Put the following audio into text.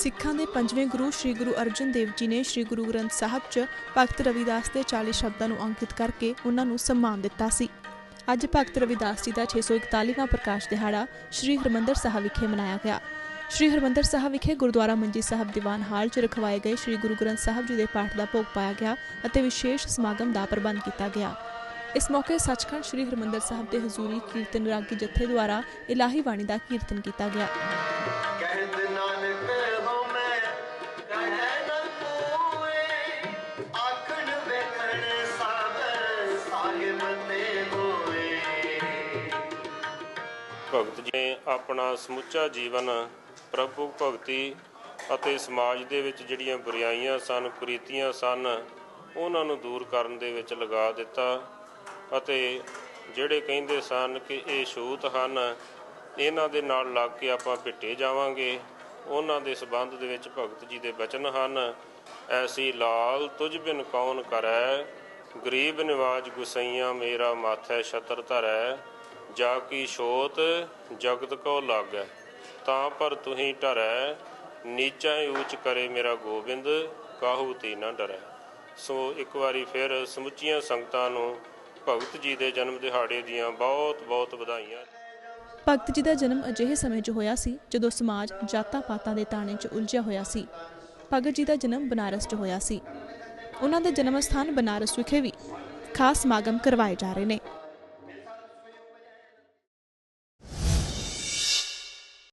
ਸਿੱਖਾਂ ਦੇ ਪੰਜਵੇਂ ਗੁਰੂ ਸ੍ਰੀ ਗੁਰੂ ਅਰਜਨ ਦੇਵ ਜੀ ਨੇ ਸ੍ਰੀ ਗੁਰੂ ਗ੍ਰੰਥ ਸਾਹਿਬ 'ਚ ਭਗਤ ਰਵਿਦਾਸ ਦੇ 40 ਸ਼ਬਦਾਂ ਨੂੰ ਅੰਕਿਤ ਕਰਕੇ ਉਹਨਾਂ ਨੂੰ ਸਨਮਾਨ ਦਿੱਤਾ ਸੀ। ਅੱਜ ਭਗਤ ਰਵਿਦਾਸ ਜੀ ਦਾ 641ਵਾਂ ਪ੍ਰਕਾਸ਼ ਦਿਹਾੜਾ ਸ੍ਰੀ ਹਰਮੰਦਰ ਸਾਹਿਬ ਵਿਖੇ ਮਨਾਇਆ ਗਿਆ। ਸ੍ਰੀ ਹਰਮੰਦਰ ਸਾਹਿਬ ਵਿਖੇ ਗੁਰਦੁਆਰਾ ਮੰਜੀ ਸਾਹਿਬ ਦੀਵਾਨ ਹਾਲ 'ਚ ਰਖਵਾਏ ਗਏ ਸ੍ਰੀ ਗੁਰੂ ਗ੍ਰੰਥ ਸਾਹਿਬ ਜੀ ਦੇ ਪਾਠ ਦਾ ਭੋਗ ਪਾਇਆ ਗਿਆ ਅਤੇ ਵਿਸ਼ੇਸ਼ ਸਮਾਗਮ ਦਾ ਪ੍ਰਬੰਧ ਕੀਤਾ ਗਿਆ। ਇਸ ਮੌਕੇ ਸੱਚਖੰਡ ਸ੍ਰੀ ਹਰਮੰਦਰ ਸਾਹਿਬ ਦੇ ਹਜ਼ੂਰੀ ਕੀਰਤਨ ਰਾਗੀ ਜਥੇ ਦੁਆਰਾ ਇਲਾਹੀ ਬਾਣੀ ਦਾ ਕੀਰਤਨ ਕੀਤਾ ਗਿਆ। ਕਹਿਤ ਨਾਨਕ ਭਗਤ ਜੀ ਨੇ ਆਪਣਾ ਸਮੁੱਚਾ ਜੀਵਨ ਪ੍ਰਭੂ ਭਗਤੀ ਅਤੇ ਸਮਾਜ ਦੇ ਵਿੱਚ ਜਿਹੜੀਆਂ ਬੁਰਾਈਆਂ ਸਨ, ਕੁਰੀਤੀਆਂ ਸਨ, ਉਹਨਾਂ ਨੂੰ ਦੂਰ ਕਰਨ ਦੇ ਵਿੱਚ ਲਗਾ ਦਿੱਤਾ ਅਤੇ ਜਿਹੜੇ ਕਹਿੰਦੇ ਸਨ ਕਿ ਇਹ ਛੂਤ ਹਨ, ਇਹਨਾਂ ਦੇ ਨਾਲ ਲੱਗ ਕੇ ਆਪਾਂ ਭਿੱਟੇ ਜਾਵਾਂਗੇ। ਉਹਨਾਂ ਦੇ ਸਬੰਧ ਦੇ ਵਿੱਚ ਭਗਤ ਜੀ ਦੇ ਬਚਨ ਹਨ, ਐਸੀ ਲਾਲ ਤੁਝ ਬਿਨ ਕੌਣ ਕਰੈ, ਗਰੀਬ ਨਿਵਾਜ ਗੁਸਈਆਂ ਮੇਰਾ ਮਾਥੈ ਛਤਰ ਧਰੈ। ਜਾ ਕੀ ਛੋਤ ਜਗਤ ਕੋ ਲਾਗੈ, ਤਾਂ ਪਰ ਤੁਹੀ ਢਰੈ, ਨੀਚਾ ਊਚ ਕਰੇ ਮੇਰਾ ਗੋਬਿੰਦ, ਕਾਹੂ ਤੀ ਨਾ ਡਰੈ। ਸੋ ਇੱਕ ਵਾਰੀ ਫਿਰ ਸਮੁੱਚੀਆਂ ਸੰਗਤਾਂ ਨੂੰ ਭਗਤ ਜੀ ਦੇ ਜਨਮ ਦਿਹਾੜੇ ਦੀਆਂ ਬਹੁਤ ਬਹੁਤ ਵਧਾਈਆਂ। ਭਗਤ ਜੀ ਦਾ ਜਨਮ ਅਜਿਹੇ ਸਮੇਂ 'ਚ ਹੋਇਆ ਸੀ, ਜਦੋਂ ਸਮਾਜ ਜਾਤਾਂ ਪਾਤਾਂ ਦੇ ਤਾਣੇ 'ਚ ਉਲਝਿਆ ਹੋਇਆ ਸੀ। ਭਗਤ ਜੀ ਦਾ ਜਨਮ ਬਨਾਰਸ 'ਚ ਹੋਇਆ ਸੀ। ਉਹਨਾਂ ਦੇ ਜਨਮ ਸਥਾਨ ਬਨਾਰਸ ਵਿਖੇ ਵੀ ਖਾਸ ਸਮਾਗਮ ਕਰਵਾਏ ਜਾ ਰਹੇ ਨੇ।